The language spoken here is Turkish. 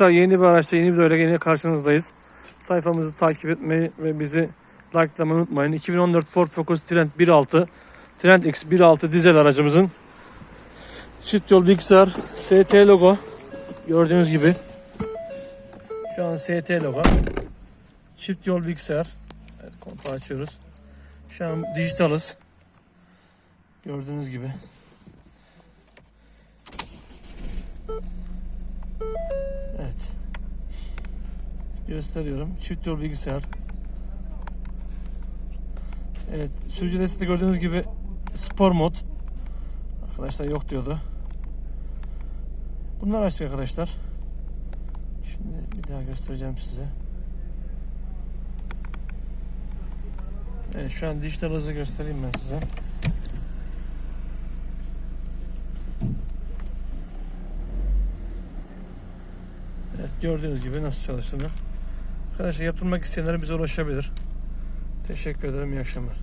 Arkadaşlar yeni bir araçta yeni bir videoyla yine karşınızdayız. Sayfamızı takip etmeyi ve bizi likelamayı unutmayın. 2014 Ford Focus Trend 1.6 Trend X 1.6 dizel aracımızın çift yol bilgisayar ST logo gördüğünüz gibi. Şu an ST logo. Çift yol bilgisayar. Evet kontağı açıyoruz. Şu an dijitalız. Gördüğünüz gibi Gösteriyorum. Çift yol bilgisayar. Evet. Sürücü desteği gördüğünüz gibi spor mod. Arkadaşlar yok diyordu. Bunlar açtık arkadaşlar. Şimdi bir daha göstereceğim size. Evet şu an dijital hızı göstereyim ben size. Evet gördüğünüz gibi nasıl çalıştığını. Arkadaşlar yaptırmak isteyenler bize ulaşabilir. Teşekkür ederim. İyi akşamlar.